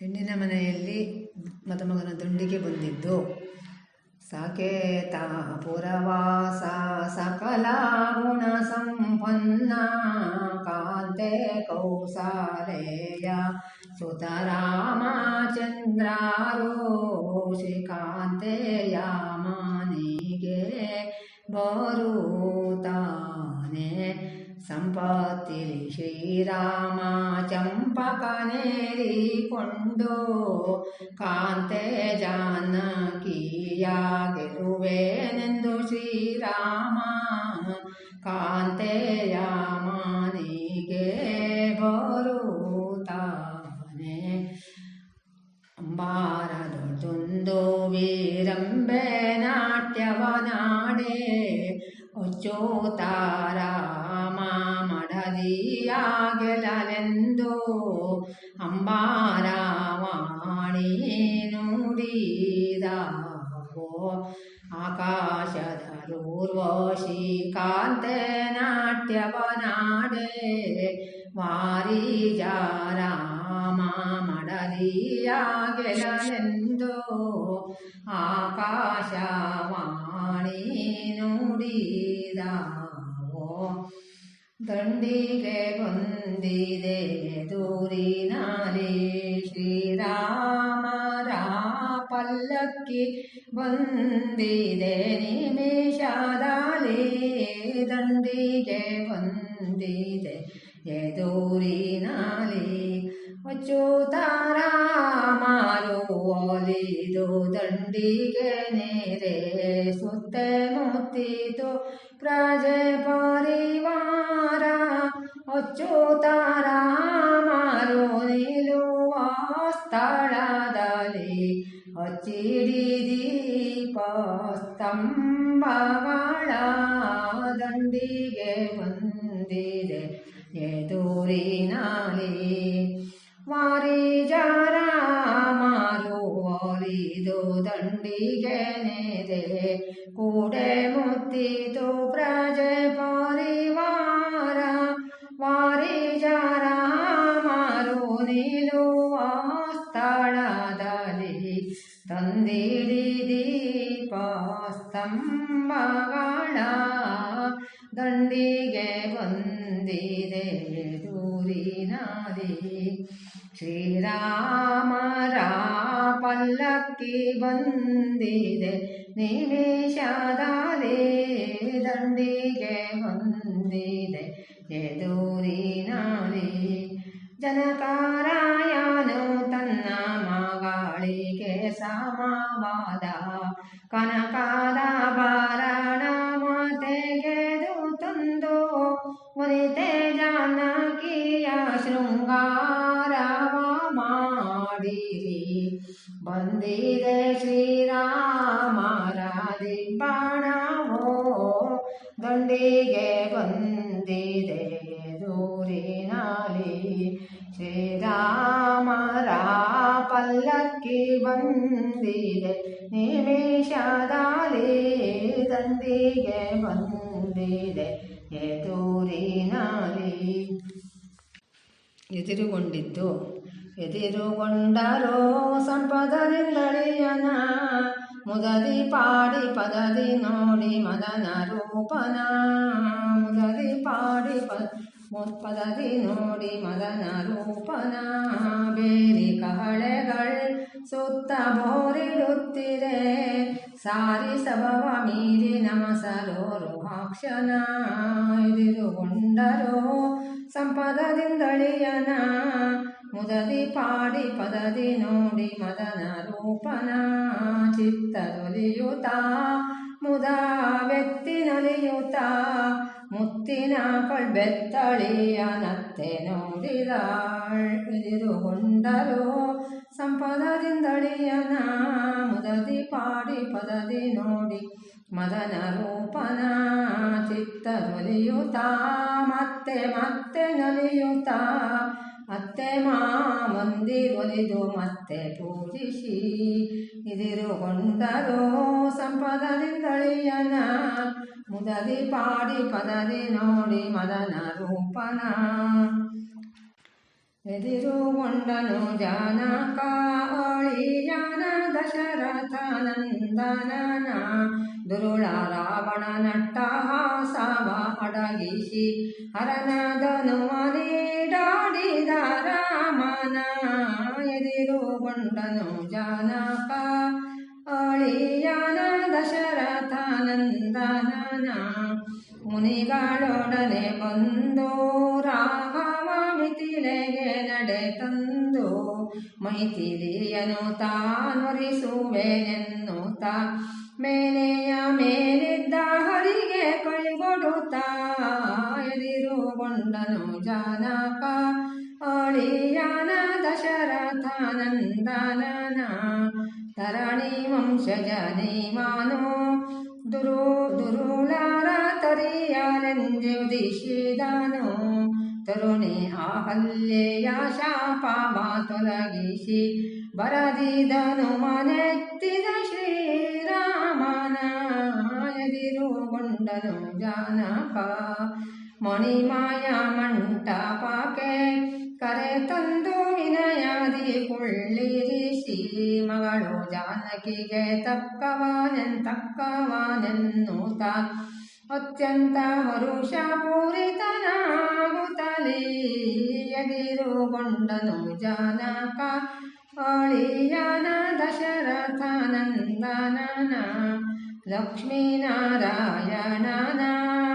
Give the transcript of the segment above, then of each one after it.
ಹೆಣ್ಣಿನ ಮನೆಯಲ್ಲಿ ಮದುಮಗನ ದುಂಡಿಗೆ ಬಂದಿದ್ದು. ಸಾಕೇತ ಪುರವಾಸ ಸಕಲ ಗುಣ ಸಂಪನ್ನ ಕಾಂತೆ ಕೌಸಾಲೆಯ ಸುತರಾಮಚಂದ್ರಾರು ಶ್ರೀಕಾಂತೆಯ ಮನೆಗೆ ಬರುತ್ತಾನೆ. ಸಂಪತ್ತಿಲಿ ಶ್ರೀರಾಮ ಚಂಪಕನೇರಿಕೊಂಡು ಕಾಂತೆ ಜಾನಕಿಯ ಗೆಲುವೇನೆಂದು ಶ್ರೀರಾಮ. ಕಾಂತೆಯ ಮನೆಗೆ ಬರುತ್ತಾನೆ. ಅಂಬಾರದೊಂದು ವೀರಂಬೆ ನಾಟ್ಯವನಾಡೆ ಅಚ್ಚೋತಾರಾಮ ಮಡದಿಯಾಗೆಲೆಂದು ಅಂಬಾರವಾಣಿ ನುಡಿದಾವೋ ಆಕಾಶದ ಊರ್ವಶಿ ಕಾಂತೆ ನಾಟ್ಯವನಾಡೆ ವಾರಿಜಾರಾಮ ಮಡಲಿಯಾಗಲೆಂದು ಆಕಾಶವಾಣಿ ನುಡಿದಾವೋ ದಂಡಿಗೆ ಬಂದಿದೆ ದೂರಿನಾಲಿ ಶ್ರೀರಾಮರ ಪಲ್ಲಕ್ಕಿ ಬಂದಿದೆ ನಿಮಿಷದಲ್ಲಿ ದಂಡಿಗೆ ಬಂದಿದೆ ಎದೂರಿನಾಲಿ ಅಚ್ಚುತಾರಾಮಾರು ಒಲಿದು ದಂಡಿಗೆ ನೇರೆ ಸುತ್ತೆ ಮುತ್ತಿತು ಪ್ರಜೆ ಪರಿವಾರ ಅಚ್ಚುತಾರಾಮಾರು ನಿಲ್ಲುವ ಸ್ಥಳದಲ್ಲಿ ಹಚ್ಚಿಡಿ ದೀಪ ಸ್ತಂಭಗಳ ದಂಡಿಗೆ ಬಂದಿದೆ ವಾರಿ ವಾರಿಜಾರಾಮಾರು ಒಲಿದು ದಂಡಿಗೆ ನೆದೆ ಕೂಡೆ ಮುತ್ತಿತು ಪ್ರಜೆ ಪರಿವಾರ ವಾರಿಜಾರಾಮಾರು ನಿಲ್ಲುವ ಸ್ಥಳದಲ್ಲಿ ತಂದಿಡಿ ದೀಪ ಸ್ತಂಭಗಳ ದಂಡಿಗೆ ಬಂದಿದೆ ದೂರಿನಾದಿ. ಶ್ರೀರಾಮರ ಪಲ್ಲಕ್ಕಿ ಬಂದಿದೆ ನಿಮಿಷದಲ್ಲಿ ದಂಡಿಗೆ ಬಂದಿದೆ ಎದುರಿನಾಲಿ ಜನಕಾರಾಯನು ತನ್ನ ಮಗಳಿಗೆ ಸಮವಾದ కనకాదా ದಂಡಿಗೆ ಬಂದಿದೆ. ಎದುರಿನಾಲಿ ಎದುರುಗೊಂಡಿದ್ದು, ಎದುರುಗೊಂಡರೋ ಸಂಪದರಿಂದಳಿಯನ ಮುದದಿ ಪಾಡಿ ಪದದಿ ನೋಡಿ ಮದನ ರೂಪನ. ಮುದದಿ ಪಾಡಿ ಪ ಪದದಿ ನೋಡಿ ಮದನ ರೂಪನ ಬೇರಿ ಕಹಳೆಗಳು ಸುತ್ತ ಬೋರಿಡುತ್ತಿರೆ ಸಾರಿ ಸಭವ ಮೀರಿ ನಮಸರೋರು ಹಾಕ್ಷನ ಎದುರುಗೊಂಡರೋ ಸಂಪದದಿಂದಳಿಯನ. ಮುದದಿ ಪಾಡಿ ಪದದಿ ನೋಡಿ ಮದನ ರೂಪನ ಚಿತ್ತದೊಲಿಯುತ ಮುದವೆತ್ತಿನೊಲಿಯುತ ಮುತ್ತಿನ ಕೊಳ್ಬೆತ್ತಳಿಯ ನತ್ತೆ ನೋಡಿದಾಳ್ ಎದುರುಗೊಂಡರೋ ಸಂಪದದಿಂದಳಿಯನ ಮುದದಿ ಪಾಡಿ ಪದದಿ ನೋಡಿ ಮದನ ರೂಪನ ಚಿತ್ತದೊಲಿಯುತ ಮತ್ತೆ ಮತ್ತೆ ನಲಿಯುತ, ಅತ್ತೆ ಒಲಿದು ಮತ್ತೆ ಪೂಜಿಸಿ ಇದಿರುಗೊಂಡರು ಸಂಪದದಿಂದಳಿಯನ ಮುದದಿ ಪಾಡಿ ಪದದಿ ನೋಡಿ ಮದನ ರೂಪನ ಎದಿರುಗೊಂಡನು ಜಾನಕ ದಶರಥ ನಂದನನ. ದುರುಳ ರಾವಣ ನಟ್ಟ ಹಾಸವ ಅಡಗಿಸಿ, ಹರನದನು ಮನಿಡಾಡಿದ ರಾಮನ ಎದಿರುಗೊಂಡನು ಜಾನಕ ಅಳಿಯಾನ ದಶರಥಾನಂದನ ಮುನಿಗಳೊಡನೆ ಬಂದು ರಾಘವ ಮಿಥಿಲೆಗೆ ನಡೆ ತಂದು ಮೈಥಿಲಿಯನು ತಾನುರಿಸುವೆನೆನ್ನುತ್ತ, ಮೇಲೆಯ ಮೇಲಿದ್ದ ಹರಿಗೆ ಕೈಗೊಡುತ್ತಾ, ಎದಿರುಗೊಂಡನು ಜಾನಕ ಅಳಿಯಾನ ದಶರಥಾನಂದನ ತರಣಿ ವಂಶಜ ದೇವಾನೋ ದುರು ದುರುಳಾರ ತರಿಯಲೆಂದಿಸಿದನು ತರುಣಿ ಅಹಲ್ಯೆಯ ಶಾಪ ತೊಲಗಿಸಿ ಬರದಿದನು ಮನೆತ್ತಿದ ಶ್ರೀರಾಮನ ಎದಿರುಗೊಂಡನು ಜಾನಪ ಮಣಿಮಾಯ ಮಂಟಪಕ್ಕೆ ಕರೆ ತಂದು ವಿನಯಾದಿ ಕೊಳ್ಳಿರಿ ಶ್ರೀ ಮಗಳು ಜಾನಕಿಗೆ ತಕ್ಕವನೆನ್ ತಾ ಅತ್ಯಂತ ಹರುಷ ಪೂರಿತನಾಗುತ್ತಲೇ ಎದಿರುಗೊಂಡನು ಜಾನಕ. ಅಳಿಯನ ದಶರಥನಂದನನ ಲಕ್ಷ್ಮೀನಾರಾಯಣನ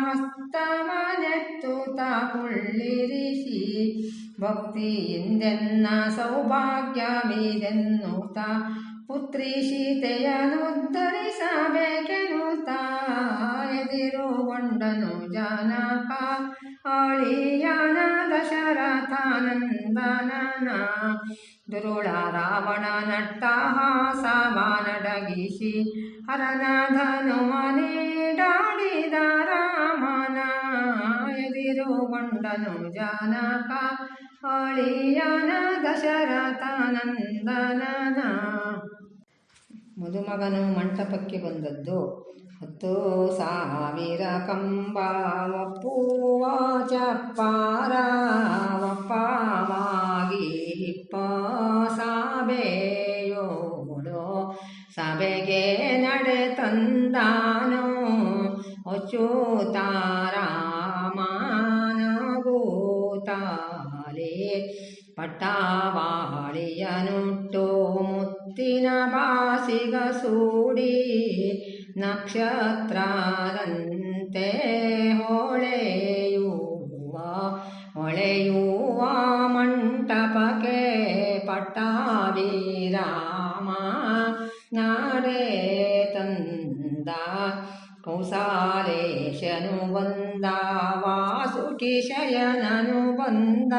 ಹಸ್ತವನೆತ್ತುತ್ತ ಕುಳ್ಳಿರಿಸಿ ಭಕ್ತಿಯಿಂದೆನ್ನ ಸೌಭಾಗ್ಯವಿದೆನ್ನುತ್ತ? ಪುತ್ರಿ ಸೀತೆಯನ್ನುದ್ಧರಿಸಬೇಕೆನ್ನುತ್ತ ಎದಿರುಗೊಂಡನು ಜಾನಕ ಅಳಿಯನ ದಶರಥನಂದನನ. ದುರುಳ ರಾವಣ ನಟ್ಟ ಹಾಸವ ಹರನಾಧನು ಮನೆ ಡಾಡಿದ ರಾಮನ. ಎದಿರುಗೊಂಡನು ಜಾನಕ ಅಳಿಯನ ದಶರಥನಂದನನ. ಮದುಮಗನು ಮಂಟಪಕ್ಕೆ ಬಂದದ್ದು ಹತ್ತು ಸಾವಿರ ಕಂಬ ಒಪ್ಪುವ ಚಪ್ಪಾರ ಒಪ್ಪವಾಗಿ ಹಿಪ್ಪ ಸಭೆಯೋಳು ಸಭೆಗೆ ನಡೆ ತಂದಾನು ಅಚ್ಯುತಾರಾಮನಗೂತಾಲೆ ಪಟ್ಟಾವಾಳಿಯನುಟ್ಟು ಮುತ್ತಿನ ಬಾಸಿಗ ಸೂಡಿ ನಕ್ಷತ್ರದಂತೆ ಹೊಳೆಯುವ ಹೊಳೆಯುವ ಮಂಟಪಕ್ಕೆ ಪಟ್ಟಾಭಿರಾಮ ನಾಡೆ ತಂದ ಕೌಸಾಲೇಶನು ಬಂದ ವಾಸುಕಿಶಯನನು ಬಂದ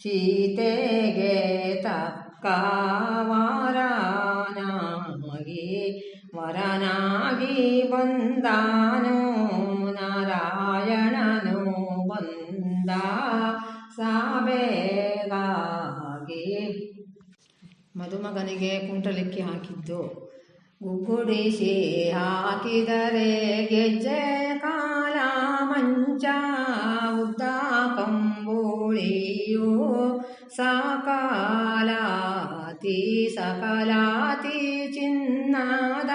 ಸೀತೆಗೆ ತಕ್ಕ ವರನಾಗಿ ವರನಾಗಿ ಬಂದಾನು ನಾರಾಯಣನು ಬಂದ ಸಾಬೇಗಾಗಿ ಮದುಮಗನಿಗೆ ಕುಂಟಲಿಕ್ಕೆ ಹಾಕಿದ್ದು ಗುಗುಡಿಸಿ ಹಾಕಿದರೆ ಗೆಜ್ಜೆ ಕಾಲ ಮಂಚ ಉದ್ದ ಕಂಬುಳಿಯು ಸಕಾಲಾತಿ ಸಕಲಾತಿ ಚಿನ್ನದ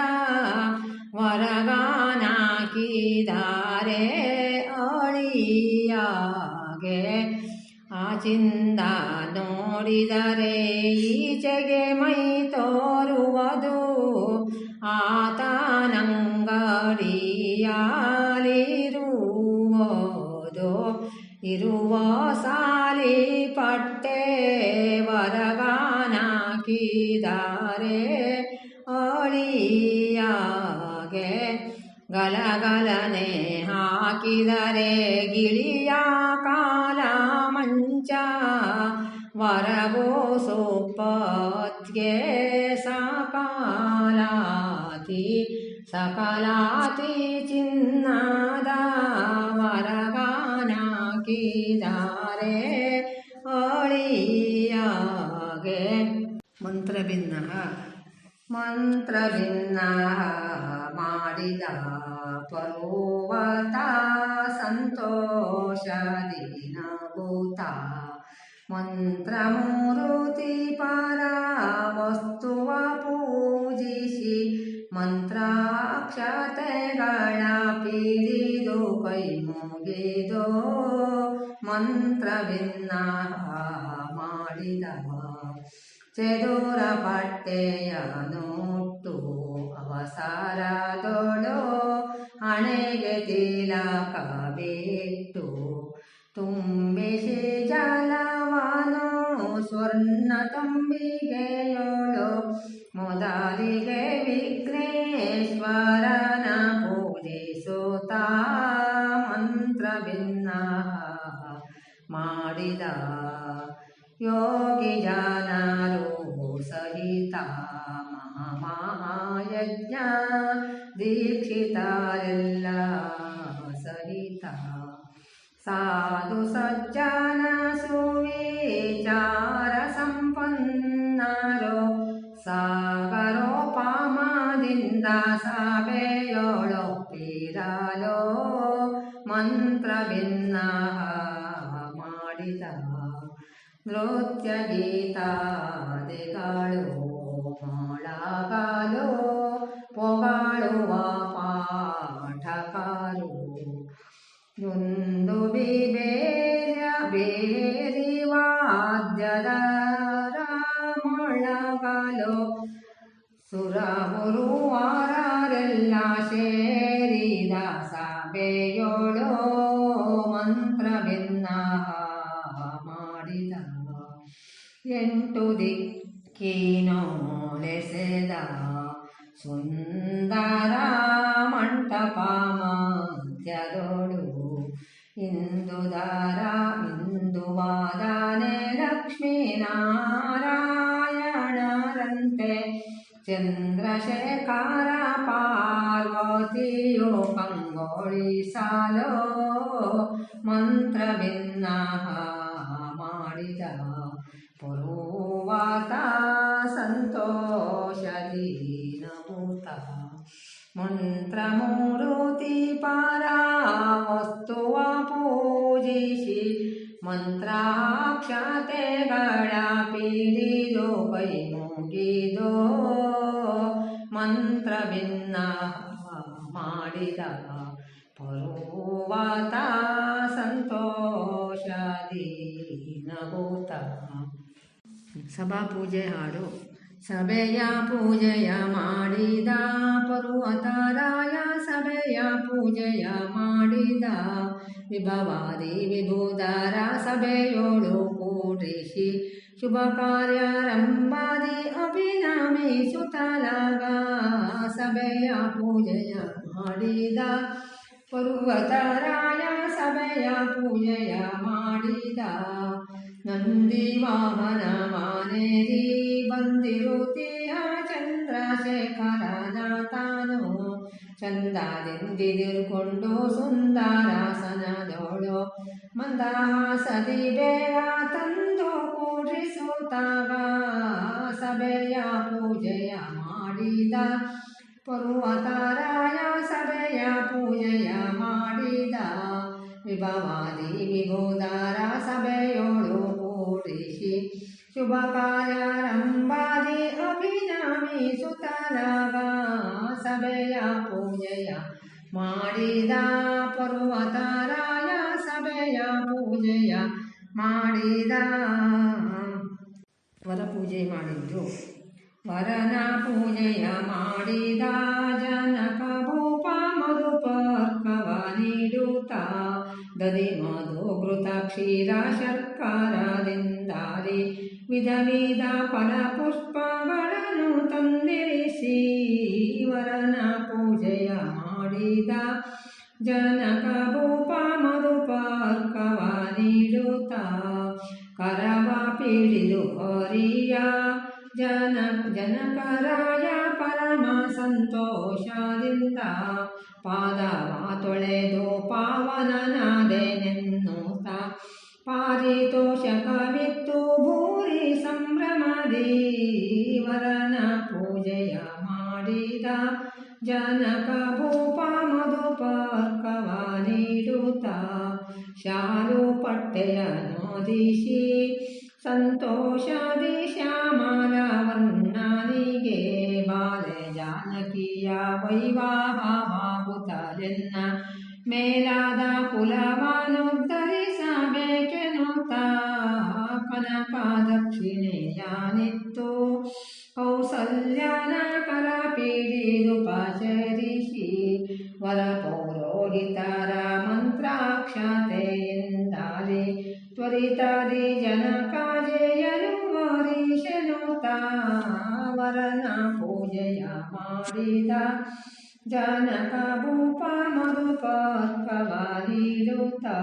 ವರಗಾನಾಕಿದಾರೆ ಅಳಿಯಾಗೆ. ಆಚಿಂದ ನೋಡಿದರೆ ಈಚೆಗೆ ಮೈ ತೋರುವುದು ಆತನಂಗಡಿಯಾಲಿರುವುದು ಇರುವ ಸಾಲಿ ಪಟ್ಟೆ ವರಗಾನಾಕಿದಾರೆ ಅಳಿಯಾಗೆ ಗಲಗಲನೆ ಹಾಕಿದರೆ ಗಿಳಿಯ ಕಾಲ ಮಂಚ ವರಗೋ ಸೋಪತ್ಗೆ ಸಕಾಲಾತಿ ಚಿನ್ನದ ವರಗಾನಾಕಿದ್ದಾರೆ ಅಳಿಯಾಗೆ ಮಂತ್ರಭಿನ್ನ ಮಂತ್ರಭಿನ್ನ ಮಾಡಿದ ಪರ್ವತ ಸಂತೋಷದಿ ಮಂತ್ರ ಮಂತ್ರಮೂರುತಿ ಪರ ವಸ್ತುವ ಪೂಜಿಸಿ ಮಂತ್ರಾಕ್ಷತೆಗಳ ಪಿಡಿದು ಕೈ ಮುಗಿದು ಮಂತ್ರವಿನ್ನ ಮಾಡಿದವ. ಚದುರ ನೋಟು ಅವಸರದೊಳು ಹಣೆಗೆ ತಿಲಕ ಬಿಟ್ಟು ತುಂಬಿಸಿ ಜಲವನು ಸ್ವರ್ಣ ತುಂಬಿಗೆಯೋಳು ಮೊದಲಿಗೆ ವಿಘ್ನೇಶ್ವರನ ಪೂಜಿಸುತ್ತ ಮಂತ್ರಭಿನ್ನ ಮಾಡಿದ ಯೋಗಿ ಜನರು ಸಹಿತ ಮಹಾಯಜ್ಞ ದೀಕ್ಷಿತರೆಲ್ಲ ಸಹಿತ ಸಾಧು ಸಜ್ಜನ ಸಾಗರೋಪಮದಿಂದ ಸಭೆಯೊಳೊಪ್ಪಿರಲು ಮಂತ್ರಭಿನ್ನ ಮಾಡಿದ ನೃತ್ಯ ಗೀತಾದಿಗಳು ಮೊಳಗಲು ಪೊಗಳುವ ಪಾಠಕರು ಒಂದು ಬೇರ ಬೇರಿ ವಾದ್ಯದ ಮೊಳಗಲು? ಸುರಗುರುವಾರೆಲ್ಲ ಸೇರಿದ ಮಂತ್ರ ಭಿನ್ನ ಮಾಡಿದ ಎಂಟು ಸುಂದಾರ ಸುಂದರ ಮಂಟಪ ಮಧ್ಯದೊಳು ಇಂದುದರ ಇಂದುವಾದನೆ ಲಕ್ಷ್ಮೀನಾರಾಯಣರಂತೆ ಚಂದ್ರಶೇಖರ ಪಾರ್ವತಿಯು ಕಂಗೊಳಿಸಲು ಮಂತ್ರಭಿನ್ನ ಮಾಡಿದ ಪುರುವಾತ ಸಂತೋಷದಿ ನಮೂತ ಮಂತ್ರಮೂರುತಿ ಪಾರ ವಸ್ತುವ ಪೂಜಿಸಿ ಮಂತ್ರಾಕ್ಷತೆಗಳ ಪಿಡಿದು ಕೈ ಮುಗಿದೋ ಮಂತ್ರ ಭಿನ್ನ ಮಾಡಿದ ಪರುವತ ಸಂತೋಷದಿ ನಗುತ್ತ ಸಭಾ ಪೂಜೆ ಹಾಡು. ಸಭೆಯ ಪೂಜೆಯ ಮಾಡಿದ ಪರ್ವತರಾಯ ಸಭೆಯ ಪೂಜೆಯ ಮಾಡಿದ ವಿಭವಾದಿ ವಿಭೂದರ ಸಭೆಯೋಳು ಕೂಡಿಸಿ ಶುಭ ಕಾರ್ಯಾರಂಭಾದಿ ಅಭಿನಮಿಸುತ್ತಲಾಗ ಸಭೆಯ ಪೂಜೆಯ ಮಾಡಿದ ಪರ್ವತರಾಯ ಸಭೆಯ ಪೂಜೆಯ ಮಾಡಿದ ನಂದಿ ವಾಹನ ಮಾನೇರಿ ಬಂದಿರುತ್ತೀಯ ಚಂದ್ರಶೇಖರನ ತಾನು ಚಂದದಿಂದಿರುಕೊಂಡು ಸುಂದರಾಸನದೋಳು ಮಂದಹಾಸದಿ ಬೇಗ ತಂದು ಕೂಡಿಸುತ್ತಾಗ ಸಭೆಯ ಪೂಜೆಯ ಮಾಡಿದ ಪರ್ವತಾರಾಯ ಸಭೆಯ ಪೂಜೆಯ ಮಾಡಿದ ವಿಭವಾದಿ ವಿಭೂದರ ಸಭೆಯೋಳು ಕೂಡಿಸಿ ಶುಭ ಅಭಿನಾಮಿ ಅಭಿನಮಿಸುತ್ತಲಾಗ ಸಭೆಯ ಪೂಜೆಯ ಮಾಡಿದ ಪರ್ವತರಾಯ ಸಭೆಯ ಪೂಜೆಯ ಮಾಡಿದ ವರ ಪೂಜೆ ಮಾಡಿದ್ದು ವರನ ಪೂಜೆಯ ಮಾಡಿದ ಜನಕ ಭೂಪ ಮಧುಪರ್ಕವ ನೀಡುತ್ತ ದದಿ ಮಧು ಘೃತ ಕ್ಷೀರ ಶರ್ಕರದಿಂದಾರಿ ವಿಧ ವಿಧ ಫಲ ಪುಷ್ಪಗಳನ್ನು ತಂದಿರಿಸಿ ವರನ ಪೂಜೆಯ ಮಾಡಿದ ಜನಕ ಭೂಪ ಮಧುಪಾರ್ಕವ ನೀಡುತ್ತ ಕರವ ಪೀಡಿದು ಹೊರಿಯ ಜನ ಜನಕರಾಯ ಪರಮ ಸಂತೋಷದಿಂದ ಪಾದವ ತೊಳೆದು ಪಾವನನಾದೆನೆನ್ನುತ್ತ ಪಾರಿತೋಷಕವಿತ್ತು ಭೂರಿ ಸಂಭ್ರಮದಿ ವರನ ಪೂಜೆಯ ಮಾಡಿದ ಜನಕ ಭೂಪ ಮಧುಪರ್ಕವ ನೀಡುತ್ತ ಶಾಲು ಪಟ್ಟೆಯ ನೋದಿಸಿ ಸಂತೋಷದಿ ಶ್ಯಾಮಲ ವರ್ಣನಿಗೆ ಬಾಲೆ ಜಾನಕಿಯ ವೈವಾಹವಾಗುತ್ತಲೆನ್ನ ಮೇಲಾದ ಕುಲವನುದ್ಧರಿಸಬೇಕೆನ್ನುತ್ತ पनपादक्षिणे यानित्यो कौसल्या न करापीडीरुपाचरिषी वरपौरोहितारा मन्त्राक्षतेन्ताले वरना पूजया मारिता जनकभूपामनुपार्पवारीरुता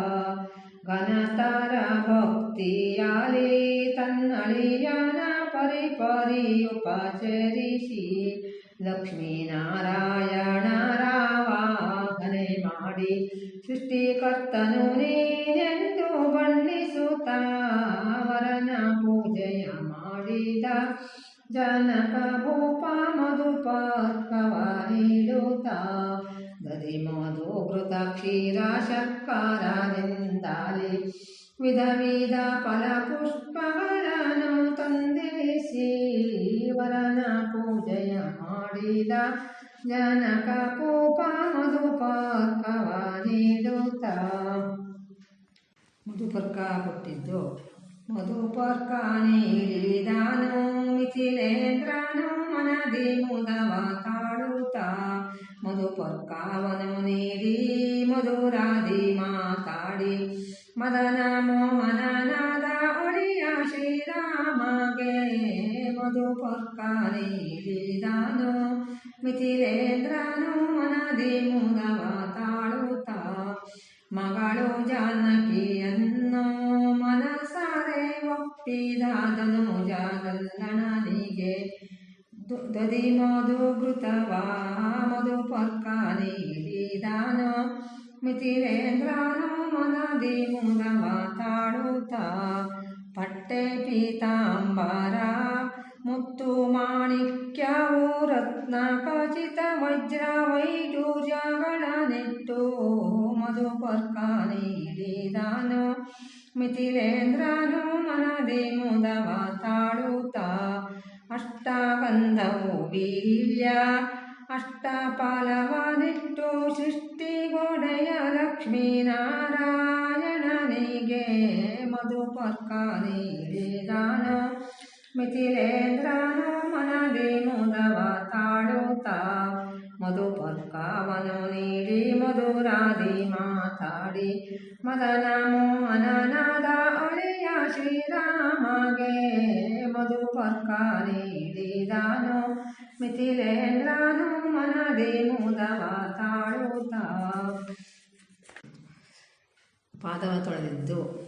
ಘನತರ ಭಕ್ತಿಯಾಲಿ ತನ್ನಳಿಯನ ಪರಿಪರಿ ಉಪಚರಿಸಿ ಲಕ್ಷ್ಮೀನಾರಾಯಣ ರಾವಾಹನೆ ಮಾಡಿ ಸೃಷ್ಟಿಕರ್ತನು ನೀನೆಂದು ಬಣ್ಣಿಸುತ್ತ ವರನ ಪೂಜೆಯ ಮಾಡಿದ ಜನಕ ಭೂಪ ಮಧುಪರ್ಕವ ನೀಡುತ್ತ. ದದಿ ಮಧು ಘೃತ ಕ್ಷೀರ ಶರ್ಕರದಿಂದಾಲಿ ವಿಧ ವಿಧ ಫಲ ಪುಷ್ಪಗಳನ್ನು ತಂದಿರಿಸಿ ವರನ ಪೂಜೆಯ ಮಾಡಿದ ಜನಕ ಭೂಪ ಮಧುಪರ್ಕವ ನೀಡುತ್ತ ಮಧುಪರ್ಕ ಕೊಟ್ಟಿದ್ದು ಮಧುಪರ್ಕ ನೀಡಿದಾನು ಮಿಥಿಲೇಂದ್ರನು ಮನದಿ ಮುದವ ತಾಳುತ್ತ ಮಧುಪರ್ಕವನು ನೀಡಿ, ಮಧುರಾದಿ ಮಾತಾಡಿ. ಮದನ ಮೋಹನನಾದ ಅಳಿಯ ಶ್ರೀರಾಮಗೆ ಮಧು ಪೊರ್ಕ ನೀಡಿದಾನು. ಮಿಥಿಲೇಂದ್ರನು ಮನದಿ ಮುದವ ತಾಳುತ್ತ, ಮಗಳು ಜಾನಕಿಯನ್ನು ಮನಸಾರೆ ಒಪ್ಪಿದಾದನು ಜಾಗಲ್ಲಣನಿಗೆ ದದಿ ಮಧು ಘೃತವ ಮಧುಪರ್ಕ ನೀಡಿದಾನು ಮಿಥಿಲೇಂದ್ರನು ಮನದಿ ಮುದವ ಮಾತಾಡುತ್ತ ಪಟ್ಟೆ ಪೀತಾಂಬರ ಮುತ್ತು ಮಾಣಿಕ್ಯವು ರತ್ನ ಖಚಿತ ವಜ್ರ ವೈಡೂರ್ಯಗಳ ನೆಟ್ಟು ಮಧುಪರ್ಕ ನೀಡಿದಾನು ಮಿಥಿಲೇಂದ್ರನು ಮನದಿ ಮುದ ತಾಳುತ್ತ ಅಷ್ಟಗಂಧವು ವೀರ್ಯ ಸೃಷ್ಟಿ ಸೃಷ್ಟಿಗೊಡೆಯ ಲಕ್ಷ್ಮೀನಾರಾಯಣನಿಗೆ ಮಧುಪರ್ಕ ನೀಡಿದಾನ ಮಿಥಿಲೇಂದ್ರನು ಮನದಿ ಮುದವ ತಾಳುತ್ತ ಮಧುಪರ್ಕವನು ನೀಡಿ ಮಧುರಾದಿ ಮಾತಾಡಿ. ಮದನ ಮೋಹನನಾದ ಅಳಿಯ ಶ್ರೀರಾಮಗೆ ಮಧುಪರ್ಕ ನೀಡಿದಾನು. ಮಿಥಿಲೇಂದ್ರನು ಮನದಿ ಮುದವ ತಾಳುತ್ತ ಪಾದವ ತೊಳೆದಿದ್ದು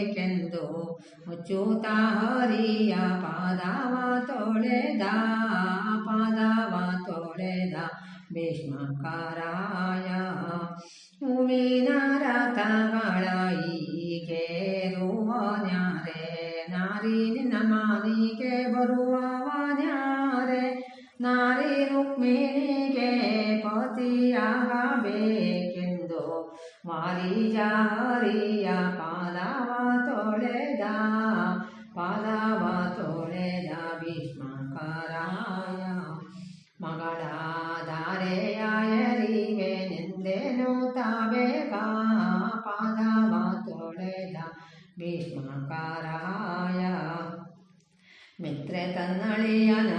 ಮುಚ್ಚುತ ಹರಿಯ ಪಾದವ ತೊಳೆದ ಪಾದವ ತೊಳೆದ ಭೀಷ್ಮಕಾರಾಯ. ಹೂವಿನ ರಥಗಳ ಈಗೇರುವನ್ಯಾರೆ ನಾರಿ ನಿನ್ನ ಮಾನಿಗೆ ಬರುವವನ್ಯಾರೆ ನಾರಿ ರುಕ್ಮಿಣಿಗೆ ಪತಿಯಾಗಬೇಕೆಂದು ವಾರಿಜಾರಿಯ ಪಾದವ ತೊಳೆದ ಪಾದವ ತೊಳೆದ ಭೀಷ್ಮಕರಾಯ ಮಗಳಾದಾರೆಯಾಯರಿವೆನೆಂದೇನು ತಾಬೇಗ ಪಾದವ ತೊಳೆದ ಭೀಷ್ಮಕರಾಯ ಮಿತ್ರೆ ತನ್ನಳಿಯನ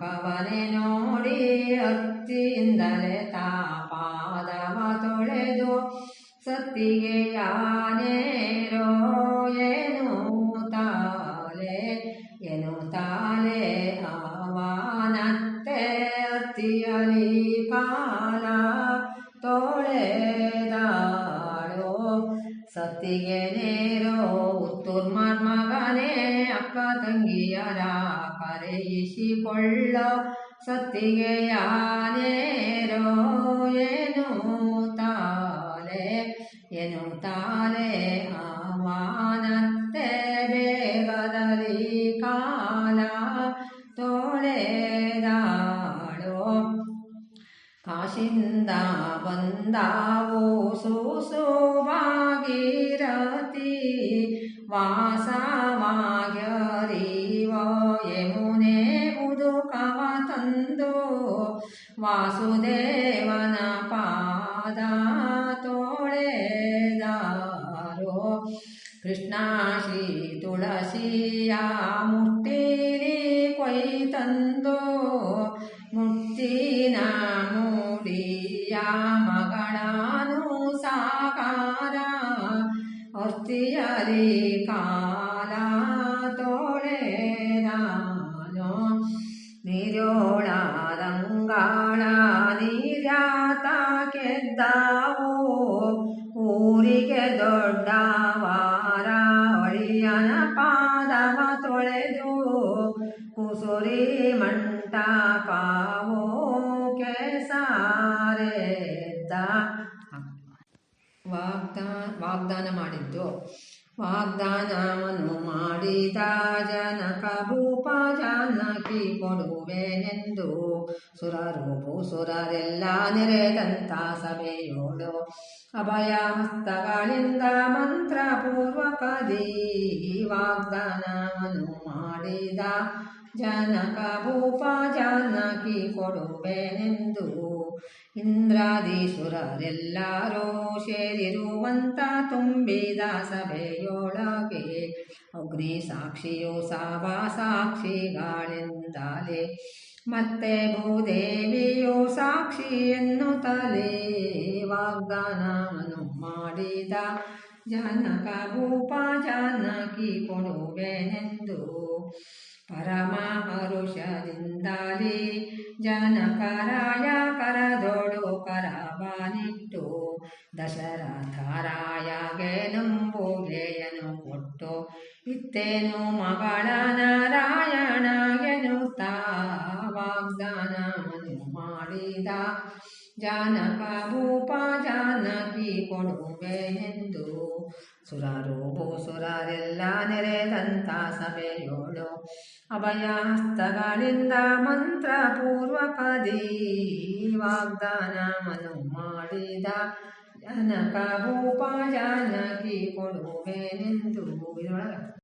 ಮುಖವನೆ ನೋಡಿ ಅತ್ತಿಯಿಂದಲೇ ತಾ ಪಾದವ ತೊಳೆದು, ಸತ್ತಿಗೆ ಯಾನೇರೋ ಏನು ತಾಲೆ ಏನು ತಾಲೆ ಅವನತ್ತೆ ಅತ್ತಿಯಲಿ ಪಾಲ ತೊಳೆದಾಳೋ, ಸತ್ತಿಗೆ ನೇರೋ ಉತ್ತುರ್ಮರ್ ಮಗನೇ ಅಕ್ಕ ಅಕ್ಕ ತಂಗಿಯರ ಕರೆಯಿಸಿಕೊಳ್ಳ ಸತ್ತಿಗೆಯಾನೇರೋ ಏನು ತಾಲೆ ಏನು ತಾಲೆ ಆವಾನಂತೆ ಬೇಗದಲ್ಲಿ ಕಾಲ ತೋಳೆದಾಳೋ. ಕಾಶಿಂದ ಬಂದಾವು ಸೂಸು ವಾಸುದೇವನ ಪಾದ ತೋಳೆದಾರೋ ಕೃಷ್ಣ ಶ್ರೀ ತುಳಸಿಯ ಮುಟ್ಟಿಲಿ ಕೊಯ್ತಂದು ಮುತ್ತಿನ ಮೂಡಿಯ ಮಗಳನು ಸಾಕಾರ ಅರ್ತಿಯಲಿ ಕಾಲ ತೋಳೆದಾನೋ ನಿರೋಳದಂಗಾಳ ನೀರ್ಯಾತ ಕೆದ್ದಾವು ಊರಿಗೆ ದೊಡ್ಡ ವಾರ ಒಳಿಯನ ಪಾದವ ತೊಳೆದು ಕುಸುರಿ ಮಂಟಪವೋ ಕೆಸಾರೆದ್ದ. ವಾಗ್ದಾನ ವಾಗ್ದಾನ ಮಾಡಿದ್ದು. ವಾಗ್ದಾನವನ್ನು ಮಾಡಿದ ಜನಕ, ಭೂಪ ಜಾನಕಿ ಕೊಡುವೆನೆಂದು. ಸುರರು ಭೂಸುರರೆಲ್ಲ ನೆರೆದಂತ ಸಭೆಯೋಳು ಅಭಯ ಹಸ್ತಗಳಿಂದ ಮಂತ್ರಪೂರ್ವಕದಿ ವಾಗ್ದಾನವನ್ನು ಮಾಡಿದ ಜನಕ, ಭೂಪ ಜಾನಕಿ ಕೊಡುವೆನೆಂದು. ಇಂದ್ರಾದೀಸುರರೆಲ್ಲರೂ ಸೇರಿರುವಂತ ತುಂಬಿದ ಸಭೆಯೊಳಗೆ ಅಗ್ನಿ ಸಾಕ್ಷಿಯೋ ಸಾಬಾ ಸಾಕ್ಷಿಗಳೆಂದಲೇ ಮತ್ತೆ ಭೂದೇವಿಯು ಸಾಕ್ಷಿ ಎನ್ನುತ್ತಲೇ ವಾಗ್ದಾನವನ್ನು ಮಾಡಿದ ಜನಕ ಭೂಪ ಜಾನಕಿ ಕೊಡುವೆನೆಂದು ಪರಮ ಹರುಷದಿಂದಲೇ ಜನಕರಾಯ ಕರದೊಡು ಕರಬನಿಟ್ಟು ದಶರಥರಾಯಗೆ ನಂಬುಗೆಯನು ಕೊಟ್ಟು ಇತ್ತೇನು ಮಗಳ ನಾರಾಯಣ ಎನ್ನುತ್ತ ವಾಗ್ದಾನವನ್ನು ಮಾಡಿದ ಜಾನಕ ಭೂಪ ಜಾನಕಿ ಕೊಡುವೆನೆಂದು ಸುರರು ಭೂಸುರರೆಲ್ಲ ನೆರೆದಂತ ಸಭೆಯೋಳು. ಅಭಯ ಹಸ್ತಗಳಿಂದ ವಾಗ್ದಾನ ಮನು ಮಾಡಿದ ಜನಕ ಭೂಪ ಜಾನಕಿ ಕೊಡುವೆನೆಂದು. ಇದರೊಳಗ